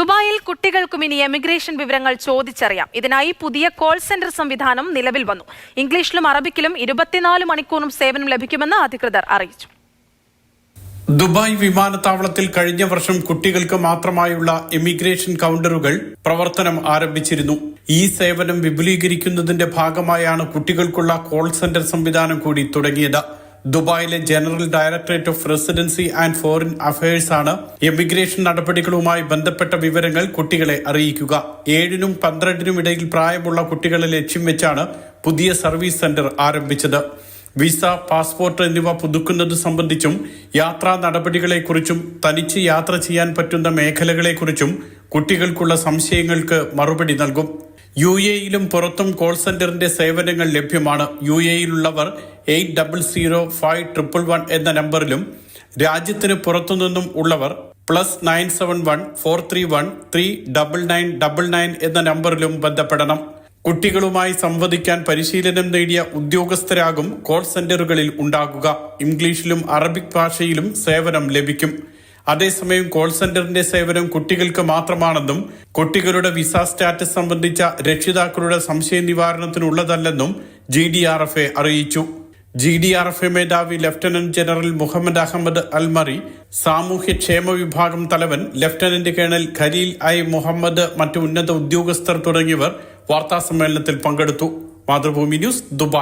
ദുബായിൽ കുട്ടികൾക്കും ഇനി എമിഗ്രേഷൻ വിവരങ്ങൾ ചോദിച്ചറിയാം. ഇതിനായി പുതിയ കോൾ സെന്റർ സംവിധാനം നിലവിൽ വന്നു. ഇംഗ്ലീഷിലും അറബിക്കിലും ഇരുപത്തിനാല് മണിക്കൂറും സേവനം ലഭിക്കുമെന്ന് അധികൃതർ അറിയിച്ചു. ദുബായ് വിമാനത്താവളത്തിൽ കഴിഞ്ഞ വർഷം കുട്ടികൾക്ക് മാത്രമായുള്ള എമിഗ്രേഷൻ കൗണ്ടറുകൾ പ്രവർത്തനം ആരംഭിച്ചിരുന്നു. ഈ സേവനം വിപുലീകരിക്കുന്നതിന്റെ ഭാഗമായാണ് കുട്ടികൾക്കുള്ള കോൾ സെന്റർ സംവിധാനം കൂടി തുടങ്ങിയത്. ദുബായിലെ general directorate of residency and foreign affairs ആണ് എമിഗ്രേഷൻ നടപടികളുമായി ബന്ധപ്പെട്ട വിവരങ്ങൾ കുട്ടികളെ അറിയിക്കുക. ഏഴിനും പന്ത്രണ്ടിനും ഇടയിൽ പ്രായമുള്ള കുട്ടികളെ ലക്ഷ്യം വെച്ചാണ് പുതിയ സർവീസ് സെന്റർ ആരംഭിച്ചത്. വിസ പാസ്പോർട്ട് എന്നിവ പുതുക്കുന്നത് സംബന്ധിച്ചും യാത്രാ നടപടികളെക്കുറിച്ചും തനിച്ച് യാത്ര ചെയ്യാൻ പറ്റുന്ന മേഖലകളെക്കുറിച്ചും കുട്ടികൾക്കുള്ള സംശയങ്ങൾക്ക് മറുപടി നൽകും. യു എയിലും പുറത്തും കോൾ സെന്ററിന്റെ സേവനങ്ങൾ ലഭ്യമാണ്. U എയിലുള്ളവർ eight double zero five triple one എന്ന നമ്പറിലും രാജ്യത്തിന് പുറത്തുനിന്നും ഉള്ളവർ plus nine seven one four three one three double nine double nine എന്ന നമ്പറിലും ബന്ധപ്പെടണം. കുട്ടികളുമായി സംവദിക്കാൻ പരിശീലനം നേടിയ ഉദ്യോഗസ്ഥരാകും കോൾ സെന്ററുകളിൽ ഉണ്ടാകുക. ഇംഗ്ലീഷിലും അറബിക് ഭാഷയിലും സേവനം ലഭിക്കും. അതേസമയം കോൾ സെന്ററിന്റെ സേവനം കുട്ടികൾക്ക് മാത്രമാണെന്നും കുട്ടികളുടെ വിസ സ്റ്റാറ്റസ് സംബന്ധിച്ച രക്ഷിതാക്കളുടെ സംശയ നിവാരണത്തിനുള്ളതല്ലെന്നും G D R F A അറിയിച്ചു. G D R F A മേധാവി lieutenant general Mohammed Ahmed Al Marri സാമൂഹ്യക്ഷേമ വിഭാഗം തലവൻ lieutenant colonel Khalil I Mohammed മറ്റു ഉന്നത ഉദ്യോഗസ്ഥർ തുടങ്ങിയവർ വാർത്താസമ്മേളനത്തിൽ പങ്കെടുത്തു. Mathrubhumi news Dubai.